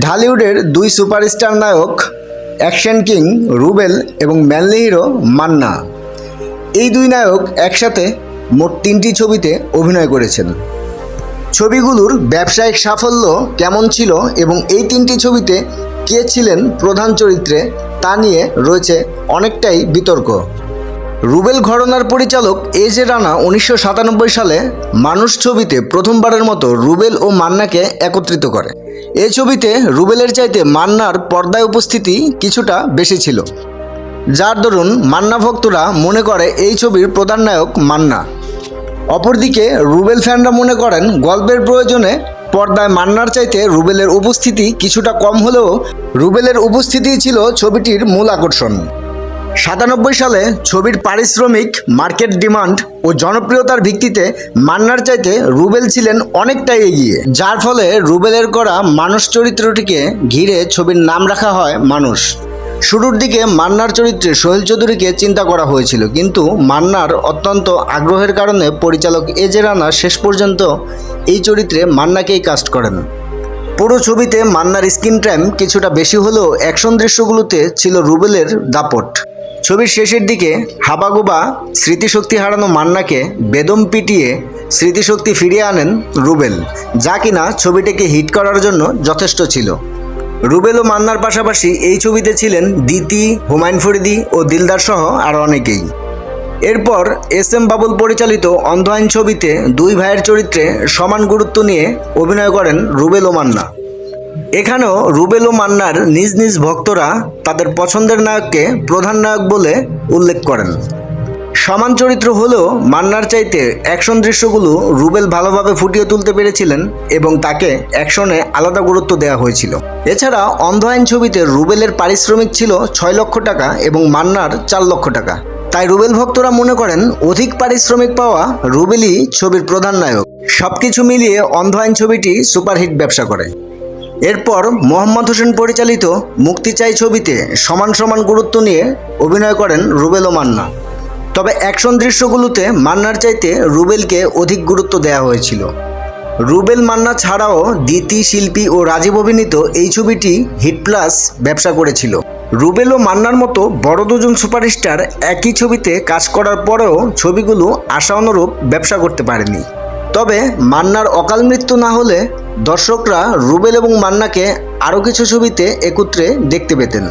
ঢালিউডের দুই সুপারস্টার নায়ক action king Rubel এবং ম্যানলি হিরো মান্না। এই দুই নায়ক একসাথে মোট তিনটি ছবিতে অভিনয় করেছেন। ছবিগুলোর ব্যবসায়িক সাফল্য কেমন ছিল এবং এই তিনটি ছবিতে কে ছিলেন প্রধান চরিত্রে তা নিয়ে রয়েছে অনেকটাই বিতর্ক। রুবেল ঘরনার পরিচালক এ জে রানা উনিশশো সাতানব্বই সালে মানুষ ছবিতে প্রথমবারের মতো রুবেল ও মান্নাকে একত্রিত করে। এই ছবিতে রুবেলের চাইতে মান্নার পর্দায় উপস্থিতি কিছুটা বেশি ছিল। যার দরুন মান্না ভক্তরা মনে করে এই ছবির প্রধান নায়ক মান্না। অপরদিকে রুবেল ফ্যানরা মনে করেন গল্পের প্রয়োজনে পর্দায় মান্নার চাইতে রুবেলের উপস্থিতি কিছুটা কম হলেও রুবেলের উপস্থিতিই ছিল ছবিটির মূল আকর্ষণ। সাতানব্বই সালে ছবির পারিশ্রমিক, মার্কেট ডিমান্ড ও জনপ্রিয়তার ভিত্তিতে মান্নার চাইতে রুবেল ছিলেন অনেকটাই এগিয়ে। যার ফলে রুবেলের করা মানুষ চরিত্রটিকে ঘিরে ছবির নাম রাখা হয় মানুষ। শুরুর দিকে মান্নার চরিত্রে সোহেল চৌধুরীকে চিন্তা করা হয়েছিল, কিন্তু মান্নার অত্যন্ত আগ্রহের কারণে পরিচালক এজে রানা শেষ পর্যন্ত এই চরিত্রে মান্নাকেই কাস্ট করেন। পুরো ছবিতে মান্নার স্ক্রিন টাইম কিছুটা বেশি হলেও অ্যাকশন দৃশ্যগুলোতে ছিল রুবেলের দাপট। ছবির শেষের দিকে হাবাগুবা স্মৃতিশক্তি হারানো মান্নাকে বেদম পিটিয়ে স্মৃতিশক্তি ফিরিয়ে আনেন রুবেল, যা কিনা ছবিটিকে হিট করার জন্য যথেষ্ট ছিল। রুবেল ও মান্নার পাশাপাশি এই ছবিতে ছিলেন দিতি হুমায়ুন ফরিদি ও দিলদার সহ আরও অনেকেই। এরপর এস এম বাবুল পরিচালিত অন্ধ আইন ছবিতে দুই ভাইয়ের চরিত্রে সমান গুরুত্ব নিয়ে অভিনয় করেন রুবেল ও মান্না। এখানেও রুবেল ও মান্নার নিজ নিজ ভক্তরা তাদের পছন্দের নায়ককে প্রধান নায়ক বলে উল্লেখ করেন। সমান চরিত্র হলেও মান্নার চাইতে অ্যাকশন দৃশ্যগুলো রুবেল ভালোভাবে ফুটিয়ে তুলতে পেরেছিলেন এবং তাকে অ্যাকশনে আলাদা গুরুত্ব দেওয়া হয়েছিল। এছাড়া অন্ধ আইন ছবিতে রুবেলের পারিশ্রমিক ছিল ছয় লক্ষ টাকা এবং মান্নার চার লক্ষ টাকা। তাই রুবেল ভক্তরা মনে করেন অধিক পারিশ্রমিক পাওয়া রুবেলই ছবির প্রধান নায়ক। সবকিছু মিলিয়ে অন্ধ আইন ছবিটি সুপারহিট ব্যবসা করে। এরপর মোহাম্মদ হোসেন পরিচালিত মুক্তি চাই ছবিতে সমান সমান গুরুত্ব নিয়ে অভিনয় করেন রুবেল ও মান্না। তবে অ্যাকশন দৃশ্যগুলোতে মান্নার চাইতে রুবেলকে অধিক গুরুত্ব দেওয়া হয়েছিল। রুবেল মান্না ছাড়াও দিতি শিল্পী ও রাজীব অভিনীত এই ছবিটি হিট প্লাস ব্যবসা করেছিল। রুবেল ও মান্নার মতো বড় দুজন সুপারস্টার একই ছবিতে কাজ করার পরেও ছবিগুলো আশা অনুরূপ ব্যবসা করতে পারেনি। তবে মান্নার অকাল মৃত্যু না হলে দর্শকরা রুবেল এবং মান্নাকে আরও কিছু ছবিতে একত্রে দেখতে পেতেন।